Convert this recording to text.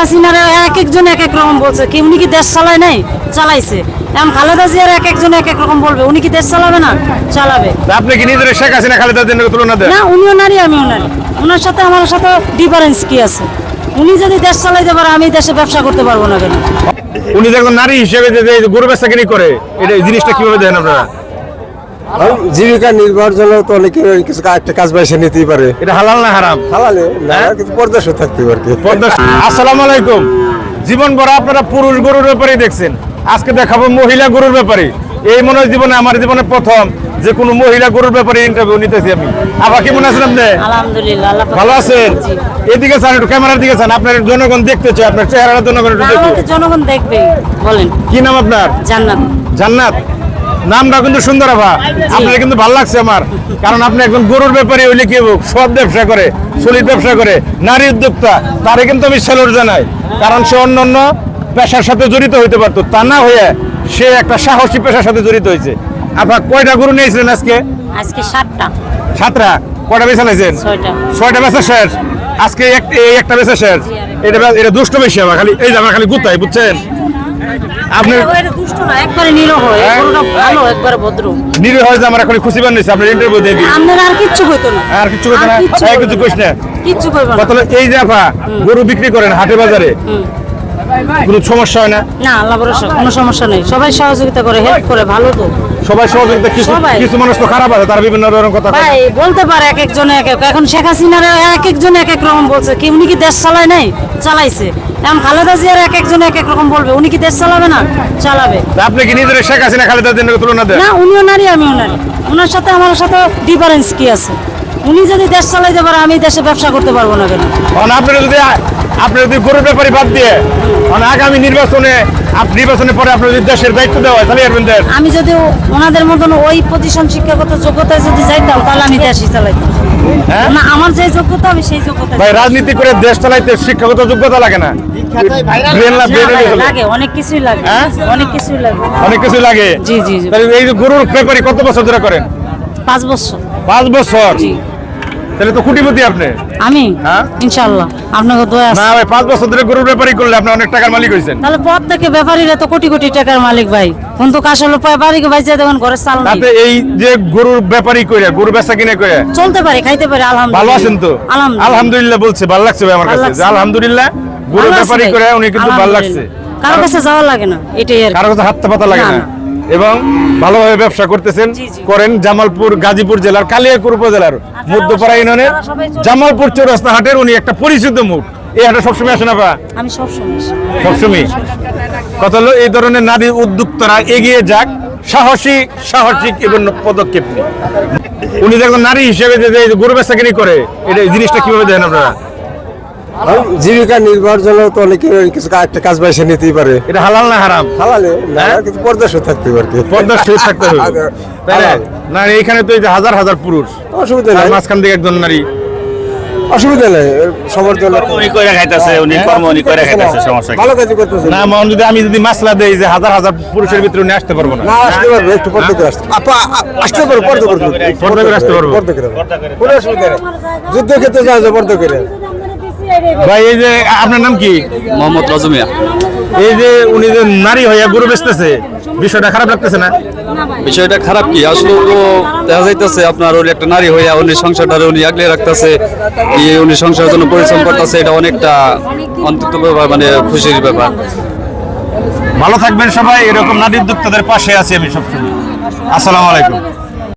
হাসিনার এক একজন এক এক রকম বলছে। কি উনি কি দেশ চালায় নাই? চালাইছে। এখন খালেদা জিয়ার এক একজন এক এক রকম বলবে। উনি কি দেশ চালাবে না? চালাবে। আপনি কি নিজের শেখ হাসিনা খালেদা জিয়ার তুলনা দেন? না উনিও নারী আমিও নারী। ওনার সাথে আমার সাথে ডিফারেন্স কি আছে? উনি যদি দেশ চালাইতে পারে আমি দেশে ব্যবসা করতে পারব না কেন? উনি যে একজন নারী হিসেবে যে গরু বেচাকেনি করে এটা জিনিসটা কীভাবে দেন আপনারা? জীবিকা নির্ভর জন্য তো অনেকে কিছু একটা কাজ পয়সা নিতেই পারে। এটা হালাল না হারাম? হালালে না হ্যাঁ? কিন্তু পর্দাসও থাকতে পারে কি। পর্দা- আসসালামু আলাইকুম। জীবন ভরা আপনারা পুরুষ গরুর ব্যাপারে দেখছেন। আজকে দেখাবো মহিলা গরুর ব্যাপারে। এই মনে হয় জীবনে আমার জীবনে প্রথম যে কোনো মহিলা গরুর ব্যাপারে ইন্টারভিউ নিতেছি আমি। আবার কেমন আছেন আপনি? আলহামদুলিল্লাহ ভালো আছেন? এদিকে চান একটু ক্যামেরার দিকে চান আপনার জনগণ দেখতে চাই আপনার চেহারাটা জনগণ একটু দেখুন জনগণ দেখবে বলেন। কি নাম আপনার? জান্নাত। জান্নাত? নামটা কিন্তু সুন্দর আভা। আপনার কিন্তু ভালো লাগছে আমার। কারণ আপনি একজন গরুর ব্যাপারে হইলে কি হোক সৎ ব্যবসা করে সলিড ব্যবসা করে নারী উদ্যোক্তা তারে কিন্তু আমি স্যালুট জানাই। কারণ সে অন্য অন্য পেশার সাথে জড়িত হইতে পারতো। তা না হয়ে সে একটা সাহসী পেশার সাথে জড়িত হয়েছে আপনার কয়টা গরু নিয়েছিলেন আজকে? আজকে সাতটা। সাতটা? কয়টা বেছে নিয়েছেন? ছয়টা। বেচা শেষ? আজকে এই একটা বেচা শেষ। এটা এটা দুষ্ট বেশি আমার খালি এই যে আমার খালি গুতাই বুঝছেন? আপনি ও দুষ্ট না একবারে নিরহ এই হ্যাঁ? ভালো একবারে ভদ্র। নিরীহ যে আমার এখন খুশি আপনার ইন্টারভিউ দিয়ে দিই আপনার আর কিচ্ছু হইতো না। আর কিছু না? এই হইতো কিছু না। না। কিচ্ছু করব না। কত এই যে আপা গরু বিক্রি করেন হাটে বাজারে। কোনো সমস্যা হয় না? না আল্লাহ ভরসা কোনো সমস্যা নেই। সবাই সহযোগিতা করে হেল্প করে ভালো তো। সবাই সহযোগিতা কিছু সবাই। কিছু মানুষ তো খারাপ আছে তারা বিভিন্ন ধরনের কথা কয়। ভাই বলতে পারে এক একজন এক এক এখন শেখ হাসিনার এক একজন এক এক রকম বলছে। কি উনি কি দেশ চালায় নাই? চালাইছে। এখন খালেদা জিয়ার এক একজন এক এক রকম বলবে উনি কি দেশ চালাবে না? চালাবে। তা আপনি কি নিজের শেখ হাসিনা খালেদা জিয়ার তুলনা দেন? না উনিও নারী আমিও নারী। ওনার সাথে আমার সাথে ডিফারেন্স কি আছে? উনি যদি দেশ চালাইতে পারে আমি দেশে ব্যবসা করতে পারব না কেন? কারণ আপনি যদি আপনি যদি গরুর ব্যাপারে বাদ দিয়ে মানে আগামী নির্বাচনে নির্বাচনের পরে আপনার যদি দেশের দায়িত্ব দেওয়া হয় তাহলে আমি যদি ওনাদের মতন ওই প্রতিষ্ঠান শিক্ষাগত যোগ্যতায় যদি যাইতাম তাহলে আমি দেশই চালাইতাম। হ্যাঁ? না আমার যে যোগ্যতা আমি সেই যোগ্যতা ভাই রাজনীতি করে দেশ চালাইতে শিক্ষাগত যোগ্যতা লাগে না। লাগে অনেক কিছুই লাগে। হ্যাঁ? অনেক কিছুই লাগে। অনেক কিছু লাগে? জি, জি, জি। এই গরুর ব্যাপারে কত বছর ধরে করেন? পাঁচ বছর। পাঁচ বছর? তাহলে তো কোটিপতি আপনি। আমি? হ্যাঁ? ইনশাল্লাহ আপনাকে দয়া আছে। না ভাই পাঁচ বছর ধরে গরুর ব্যাপারই করলে আপনি অনেক টাকার মালিক হয়েছেন। তাহলে পথ থেকে ব্যাপারীরা তো কোটি কোটি টাকার মালিক ভাই। কিন্তু কাশালো বাড়িকে বাইচে দেখুন ঘরের চাল নেই। তাতে এই যে গরুর ব্যাপারই করে গরু বেচা কিনে করে চলতে পারে খাইতে পারে আলহামদুলিল্লাহ। ভালো আছেন তো? আলহামদুলিল্লাহ। আলহামদুলিল্লাহ বলছে ভালো লাগছে ভাই আমার কাছে। যে আলহামদুলিল্লাহ গরু ব্যাপারই করে উনি কিন্তু ভালো লাগছে। কারও কাছে যাওয়া লাগে না এটাই আর কারও কাছে হাতটা পাতা লাগে না। এবং ভালোভাবে ব্যবসা করতেছেন। করেন জামালপুর গাজীপুর জেলার কালিয়াকুর উপজেলার মধ্যপাড়া ইউনিয়নের জামালপুর চৌরাস্তা হাটের উনি একটা পরিচিত মুখ। এই হাটে সবসময় আসেন আপা? আমি সবসময় সবসময়? কথা হলো এই ধরনের নারী উদ্যোক্তারা এগিয়ে যাক সাহসী সাহসিক এবং পদক্ষেপ। উনি যে নারী হিসেবে যে গরু বেচাকেনি করে এটা এই জিনিসটা কীভাবে দেন আপনারা? জীবিকা নির্বাহের জন্য তো অনেকে কিছু একটা কাজ পয়সা নিতেই পারে। এটা হালাল না হারাম? হালালে না হ্যাঁ? কিন্তু থাকতে পারে থাকতে হবে। না? এইখানে তো এই যে হাজার হাজার পুরুষ। অসুবিধা নাই। মাঝখান থেকে একজন নারী। অসুবিধা নাই। সবার জন্য উনি করে খাইতেছে উনি কর্ম উনি করে খাইতেছে সমস্যা ভালো কাজ করতেছে। না মন যদি আমি যদি মাসলা দেই যে হাজার হাজার পুরুষের ভিতরে উনি আসতে পারব না। না আসতে পারবে একটু পর্দা করে আসতে আপা আসতে পারবে পর্দা করবে পর্দা করে আসতে পারব। পর্দা করে কোনো অসুবিধা নেই। যুদ্ধ ক্ষেত্রে যাওয়া যায় পর্দা করে। ভাই এই যে আপনার নাম কি? মোহাম্মদ রজমিয়া এই যে উনি যে নারী হইয়া গরু বেচতেছে বিষয়টা খারাপ লাগতেছে না? বিষয়টা খারাপ কি? আসলে তো দেখা যাইতেছে আপনার উনি একটা নারী হইয়া উনি সংসারটা উনি আগলে রাখতেছে উনি সংসারের জন্য পরিশ্রম করতেছে এটা অনেকটা অন্তত ব্যাপার মানে খুশির ব্যাপার। ভালো থাকবেন সবাই এরকম নারী উদ্যোক্তাদের পাশে আছি আমি সবসময়। আসসালামু আলাইকুম।